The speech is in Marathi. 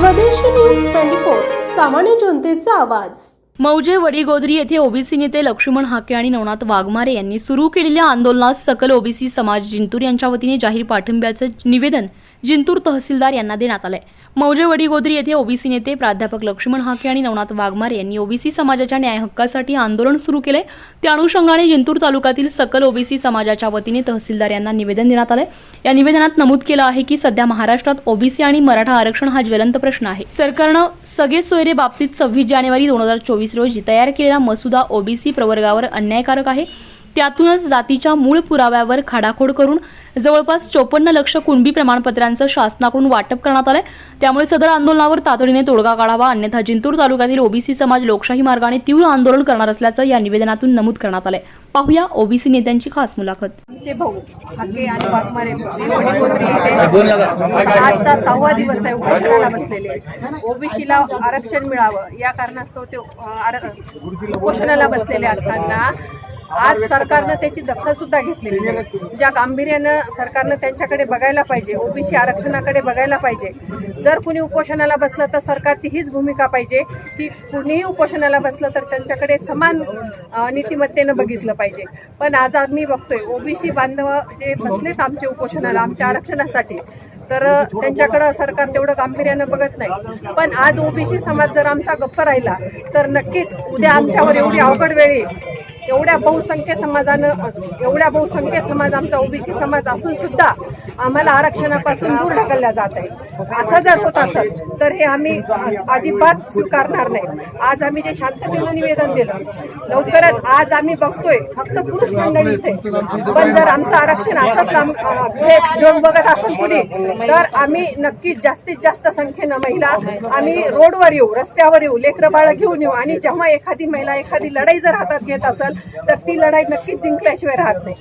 स्वदेशी न्यूज ट्वेंटी फोर सामान्य जनतेचा आवाज. मौजे वडीगोद्री येथे ओबीसी नेते लक्ष्मण हाके आणि नवनाथ वाघमारे यांनी सुरू केलेल्या आंदोलनात सकल ओबीसी समाज जिंतूर यांच्या वतीने जाहीर पाठिंब्याचं निवेदन जिंतूर तहसीलदार यांना देण्यात आलंय. मौजे वडीगोद्री येथे ओबीसी नेते प्राध्यापक लक्ष्मण हाके आणि नवनाथ वाघमारे यांनी ओबीसी समाजाच्या न्याय हक्कासाठी आंदोलन सुरू केले त्या अनुषंगाने जिंतूर तालुक्यातील सकल ओबीसी समाजाच्या वतीने तहसीलदार यांना निवेदन देण्यात आलंय. या निवेदनात नमूद केलं आहे की सध्या महाराष्ट्रात ओबीसी आणि मराठा आरक्षण हा ज्वलंत प्रश्न आहे. सरकारनं सगळे सोयरे बाबतीत सव्वीस जानेवारी दोन हजार चोवीस रोजी तयार केलेला मसुदा ओबीसी प्रवर्गावर अन्यायकारक आहे. त्यातूनच जातीच्या मूळ पुराव्यावर खाडाखोड करून जवळपास चोपन्न लक्ष कुणबी प्रमाणपत्रांचं शासनाकडून वाटप करण्यात आलंय. त्यामुळे सदर आंदोलनावर तातडीने तोडगा काढावा अन्यथा जिंतूर तालुक्यातील ओबीसी समाज लोकशाही मार्गाने तीव्र आंदोलन करणार असल्याचं या निवेदनातून नमूद करण्यात आलंय. पाहूया ओबीसी नेत्यांची खास मुलाखत. आमचे भाऊ हाके आणि वाघमारे वडीगोत्री इथे? आजचा सहावा दिवस आहे उपोषणाला बसलेले. ओबीसीला आरक्षण मिळावं या कारणास्तव ते उपोषणाला बसलेले असताना आज सरकारनं त्याची दखल सुद्धा घेतलेली नाही. ज्या गांभीर्यानं सरकारनं त्यांच्याकडे बघायला पाहिजे ओबीसी आरक्षणाकडे बघायला पाहिजे जर कुणी उपोषणाला बसलं तर सरकारची हीच भूमिका पाहिजे की कुणीही उपोषणाला बसलं तर त्यांच्याकडे समान नीतिमत्तेनं बघितलं पाहिजे. पण आज आम्ही बघतोय ओबीसी बांधव जे बसलेत आमचे उपोषणाला आमच्या आरक्षणासाठी तर त्यांच्याकडं सरकार तेवढं गांभीर्यानं बघत नाही. पण आज ओबीसी समाज जर आमचा गप्प राहिला तर नक्कीच उद्या आमच्यावर एवढी अवघड वेळ येईल एवढ्या बहुसंख्य समाजानं एवढ्या बहुसंख्य समाज आमचा ओबीसी समाज असून सुद्धा आम्हाला आरक्षणापासून दूर ढकलल्या जात आहे असं जर होत असेल तर हे आम्ही अजिबात स्वीकारणार नाही. आज आम्ही जे शांततेनं निवेदन दिलं लवकरच आज आम्ही बघतोय फक्त पुरुष मंडळी इथे. पण जर आमचं आरक्षण असंच घेऊन बघत असेल पुढे तर आम्ही नक्कीच जास्तीत जास्त संख्येनं महिला आम्ही रोडवर येऊ रस्त्यावर येऊ लेकरं बाळ घेऊन येऊ. आणि जेव्हा एखादी महिला एखादी लढाई जर हातात घेत असेल तर ती लढाई नक्कीच जिंकल्याशिवाय राहत नाही.